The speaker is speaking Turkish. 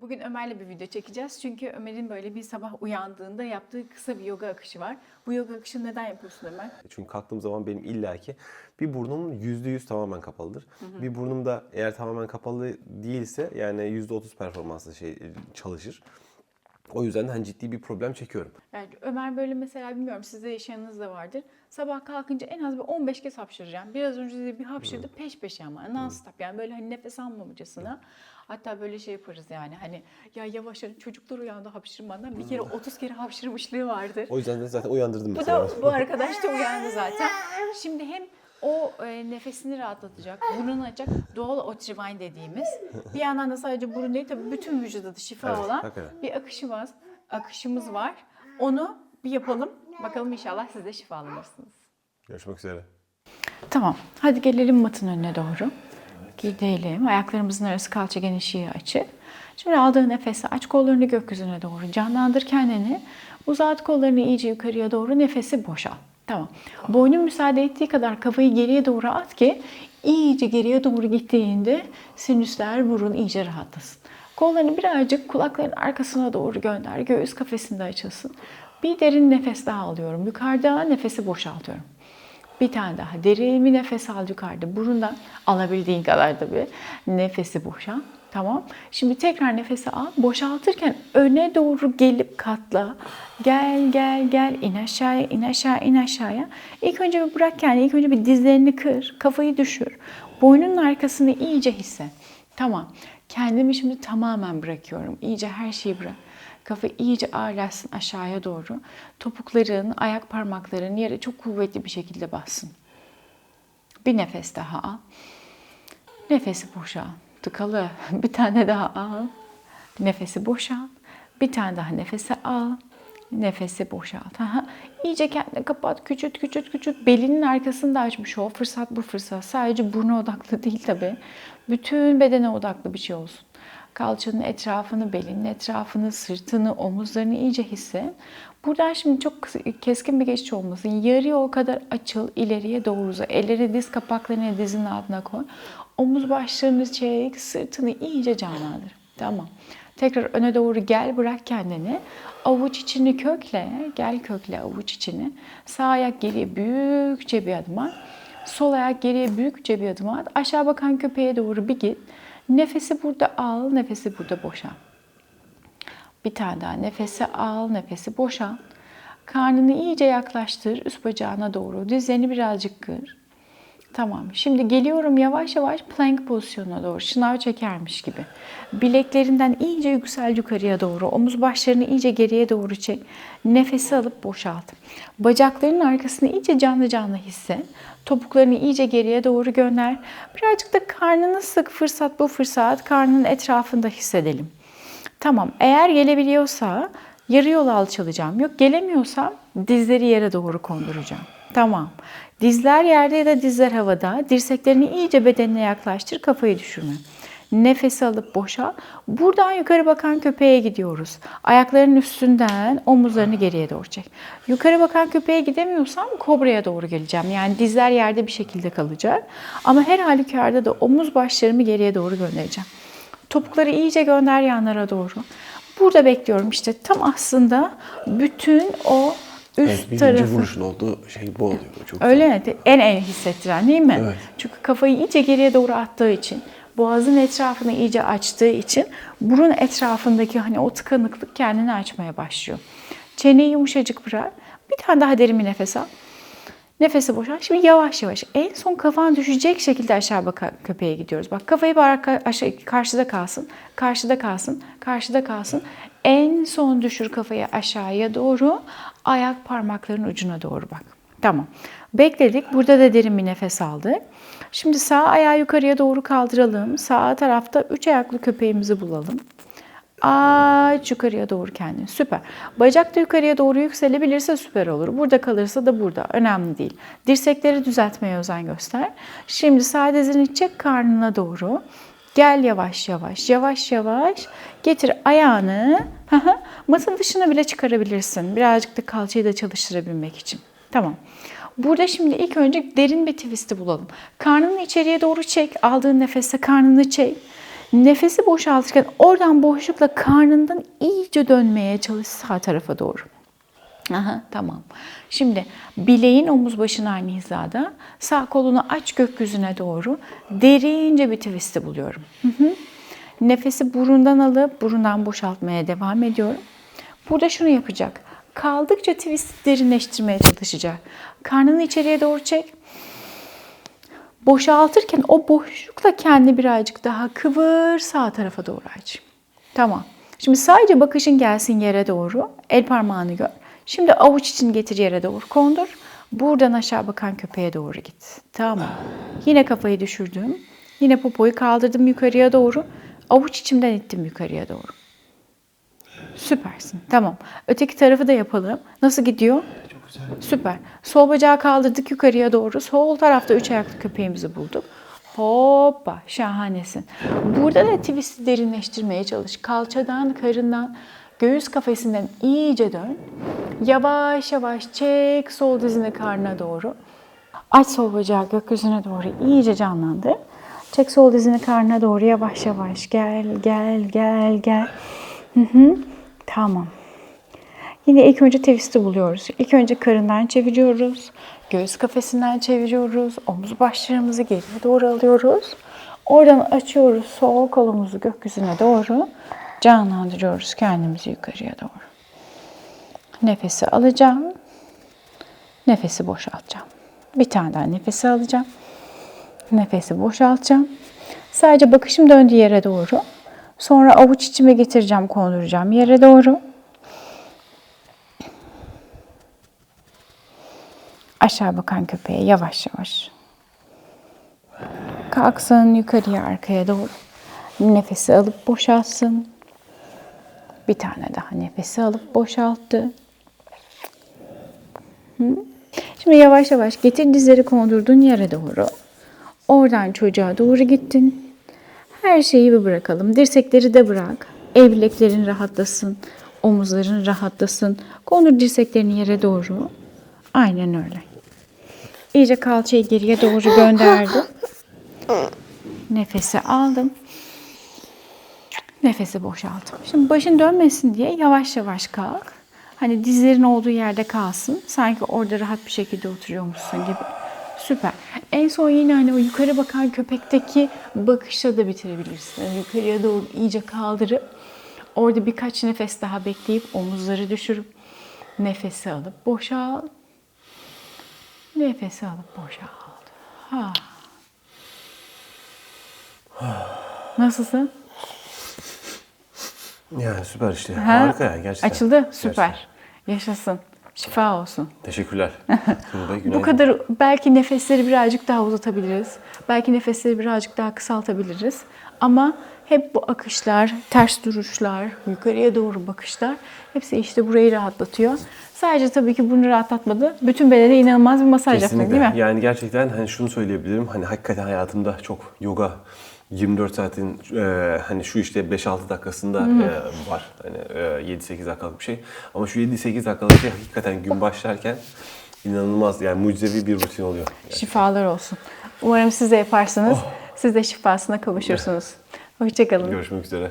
Bugün Ömer'le bir video çekeceğiz. Çünkü Ömer'in böyle bir sabah uyandığında yaptığı kısa bir yoga akışı var. Bu yoga akışını neden yapıyorsun Ömer? Çünkü kalktığım zaman benim illaki bir burnum %100 tamamen kapalıdır. Bir burnum da eğer tamamen kapalı değilse yani %30 performansla şey çalışır. O yüzden de hani ciddi bir problem çekiyorum. Yani Ömer böyle mesela bilmiyorum sizde yaşayanınız da vardır. Sabah kalkınca en az bir 15 kez hapşıracağım. Biraz önce de bir hapşırdı peş peşe ama non stop yani böyle hani nefes almamacasına. Hatta böyle şey yaparız yani hani ya yavaş yavaş çocuklar uyandı hapşırmadan bir kere 30 kere hapşırmışlığı vardır. O yüzden de zaten uyandırdım Bu mesela. da bu arkadaş da uyandı zaten. Şimdi hem o e, nefesini rahatlatacak, burnunu açacak doğal otrivine dediğimiz bir yandan da sadece burun değil tabii bütün vücuda da şifa Evet, olan hakikaten. bir akışımız, akışımız var. Onu bir yapalım. Bakalım inşallah siz de şifalanırsınız. Görüşmek üzere. Tamam. Hadi gelelim matın önüne doğru. Gidelim. Ayaklarımızın arası kalça genişliği açık. Şimdi aldığın nefesi aç kollarını gökyüzüne doğru canlandır kendini. Uzat kollarını iyice yukarıya doğru nefesi boşalt. Tamam. Boynun müsaade ettiği kadar kafayı geriye doğru at ki iyice geriye doğru gittiğinde sinüsler, burun iyice rahatlasın. Kollarını birazcık kulakların arkasına doğru gönder. Göğüs kafesinde açılsın. Bir derin nefes daha alıyorum. Yukarıda nefesi boşaltıyorum. Bir tane daha derin bir nefes al yukarıda. Burundan alabildiğin kadar tabii. Nefesi boşalt. Tamam. Şimdi tekrar nefesi al. Boşaltırken öne doğru gelip katla. Gel gel gel. in aşağıya in aşağı in aşağıya. İlk önce bir bırak kendini. İlk önce bir dizlerini kır. Kafayı düşür. Boynunun arkasını iyice hisset. Tamam. Kendimi şimdi tamamen bırakıyorum. İyice her şeyi bırak. Kafa iyice ağırlaşsın aşağıya doğru. Topukların, ayak parmakların yere çok kuvvetli bir şekilde bassın. Bir nefes daha al. Nefesi boşalt. Tıkalı. Bir tane daha al. Nefesi boşalt. Bir tane daha nefesi al. Nefesi boşalt. Aha. İyice kendini kapat. Küçült, küçült, küçült. Belinin arkasını da açmış ol. Fırsat bu fırsat. Sadece buruna odaklı değil tabii. Bütün bedene odaklı bir şey olsun. Kalçanın etrafını, belinin etrafını, sırtını, omuzlarını iyice hisset. Buradan şimdi çok keskin bir geçiş olmasın. Yarı yol kadar açıl, ileriye doğru uza. Elleri diz kapaklarını dizinin altına koy. Omuz başlarını çek, sırtını iyice canlandır. Tamam. Tekrar öne doğru gel, bırak kendini. Avuç içini kökle, gel kökle avuç içini. Sağ ayak geriye büyükçe bir adım at. Sol ayak geriye büyükçe bir adım at. Aşağı bakan köpeğe doğru bir git. Nefesi burada al, nefesi burada boşalt. Bir tane daha nefesi al, nefesi boşalt. Karnını iyice yaklaştır üst bacağına doğru. Dizlerini birazcık kır. Tamam. Şimdi geliyorum yavaş yavaş plank pozisyonuna doğru. Şınav çekermiş gibi. Bileklerinden iyice yüksel yukarıya doğru. Omuz başlarını iyice geriye doğru çek. Nefesi alıp boşalt. Bacaklarının arkasını iyice canlı canlı hisset. Topuklarını iyice geriye doğru gönder. Birazcık da karnını sık. Fırsat bu fırsat. Karnının etrafında hissedelim. Tamam. Eğer gelebiliyorsa yarı yol alçalacağım. Yok gelemiyorsam dizleri yere doğru konduracağım. Tamam. Dizler yerde ya da dizler havada. Dirseklerini iyice bedenine yaklaştır. Kafayı düşürme. Nefes alıp boşa. Buradan yukarı bakan köpeğe gidiyoruz. Ayaklarının üstünden omuzlarını geriye doğru çek. Yukarı bakan köpeğe gidemiyorsam kobraya doğru geleceğim. Yani dizler yerde bir şekilde kalacak. Ama her halükarda da omuz başlarımı geriye doğru göndereceğim. Topukları iyice gönder yanlara doğru. Burada bekliyorum işte tam aslında bütün o üst Evet, birinci tarafı. vuruşun olduğu şey bu oluyor. Çok Öyle mi? En en hissettiren değil mi? Evet. Çünkü kafayı iyice geriye doğru attığı için, boğazın etrafını iyice açtığı için burun etrafındaki hani o tıkanıklık kendini açmaya başlıyor. Çeneyi yumuşacık bırak. Bir tane daha derin bir nefes al. Nefesi boşalt. Şimdi yavaş yavaş en son kafan düşecek şekilde aşağı bakan köpeğe gidiyoruz. Bak kafayı bir arka, aşağı, karşıda kalsın, karşıda kalsın, karşıda kalsın. En son düşür kafayı aşağıya doğru, ayak parmaklarının ucuna doğru bak. Tamam. Bekledik. Burada da derin bir nefes aldık. Şimdi sağ ayağı yukarıya doğru kaldıralım. Sağ tarafta üç ayaklı köpeğimizi bulalım. Aç yukarıya doğru kendini. Süper. Bacak da yukarıya doğru yükselebilirse süper olur. Burada kalırsa da burada. Önemli değil. Dirsekleri düzeltmeye özen göster. Şimdi sağ dizini çek karnına doğru. Gel yavaş yavaş, yavaş yavaş. Getir ayağını. Matın dışına bile çıkarabilirsin. Birazcık da kalçayı da çalıştırabilmek için. Tamam. Burada şimdi ilk önce derin bir twist'i bulalım. Karnını içeriye doğru çek. Aldığın nefeste karnını çek. Nefesi boşaltırken oradan boşlukla karnından iyice dönmeye çalış sağ tarafa doğru. Aha, tamam. Şimdi bileğin omuz başın aynı hizada. Sağ kolunu aç gökyüzüne doğru. Derince bir twist'i buluyorum. Hı hı. Nefesi burundan alıp burundan boşaltmaya devam ediyorum. Burada şunu yapacak. Kaldıkça twist'i derinleştirmeye çalışacak. Karnını içeriye doğru çek. Boşaltırken o boşlukla kendi birazcık daha kıvır sağ tarafa doğru aç. Tamam. Şimdi sadece bakışın gelsin yere doğru. El parmağını gör. Şimdi avuç için getir yere doğru kondur. Buradan aşağı bakan köpeğe doğru git. Tamam. Yine kafayı düşürdüm. Yine popoyu kaldırdım yukarıya doğru. Avuç içimden ittim yukarıya doğru. Süpersin. Tamam. Öteki tarafı da yapalım. Nasıl gidiyor? Süper. Sol bacağı kaldırdık yukarıya doğru. Sol tarafta üç ayaklı köpeğimizi bulduk. Hoppa şahanesin. Burada da twist'i derinleştirmeye çalış. Kalçadan, karından, göğüs kafesinden iyice dön. Yavaş yavaş çek sol dizini karnına doğru. Aç sol bacağı gökyüzüne doğru iyice canlandır. Çek sol dizini karnına doğru yavaş yavaş gel gel gel gel. Hı hı. Tamam. Yine ilk önce twist'i buluyoruz. İlk önce karından çeviriyoruz. Göğüs kafesinden çeviriyoruz. Omuz başlarımızı geriye doğru alıyoruz. Oradan açıyoruz sol kolumuzu gökyüzüne doğru. Canlandırıyoruz kendimizi yukarıya doğru. Nefesi alacağım. Nefesi boşaltacağım. Bir tane daha nefesi alacağım. Nefesi boşaltacağım. Sadece bakışım döndü yere doğru. Sonra avuç içime getireceğim, konduracağım yere doğru. Aşağı bakan köpeğe yavaş yavaş. Kalksın yukarıya arkaya doğru. Nefesi alıp boşaltsın. Bir tane daha nefesi alıp boşalttı. Şimdi yavaş yavaş getir dizleri kondurduğun yere doğru. Oradan çocuğa doğru gittin. Her şeyi bir bırakalım. Dirsekleri de bırak. El bileklerin rahatlasın. Omuzların rahatlasın. Kondur dirseklerini yere doğru. Aynen öyle. İyice kalçayı geriye doğru gönderdim. Nefesi aldım. Nefesi boşalttım. Şimdi başın dönmesin diye yavaş yavaş kalk. Hani dizlerin olduğu yerde kalsın. Sanki orada rahat bir şekilde oturuyormuşsun gibi. Süper. En son yine hani o yukarı bakan köpekteki bakışla da bitirebilirsin. Yani yukarıya doğru iyice kaldırıp orada birkaç nefes daha bekleyip omuzları düşürüp nefesi alıp boşalt. Nefesi alıp boşalt. Ha. Nasılsın? Yani süper işte. Ha? Harika ya gerçekten. Açıldı. Süper. Gerçekten. Yaşasın. Şifa olsun. Teşekkürler. Bu kadar belki nefesleri birazcık daha uzatabiliriz. Belki nefesleri birazcık daha kısaltabiliriz. Ama hep bu akışlar, ters duruşlar, yukarıya doğru bakışlar hepsi işte burayı rahatlatıyor. Sadece tabii ki bunu rahatlatmadı. Bütün bedene inanılmaz bir masaj Kesinlikle. değil mi? Yani gerçekten hani şunu söyleyebilirim. Hani hakikaten hayatımda çok yoga 24 saatin e, hani şu işte 5-6 dakikasında e, var. Hani e, 7-8 dakikalık bir şey. Ama şu 7-8 dakikalık şey hakikaten gün başlarken inanılmaz yani mucizevi bir rutin oluyor. Şifalar olsun. Umarım siz de yaparsınız. Siz de şifasına kavuşursunuz. Hoşçakalın. Görüşmek üzere.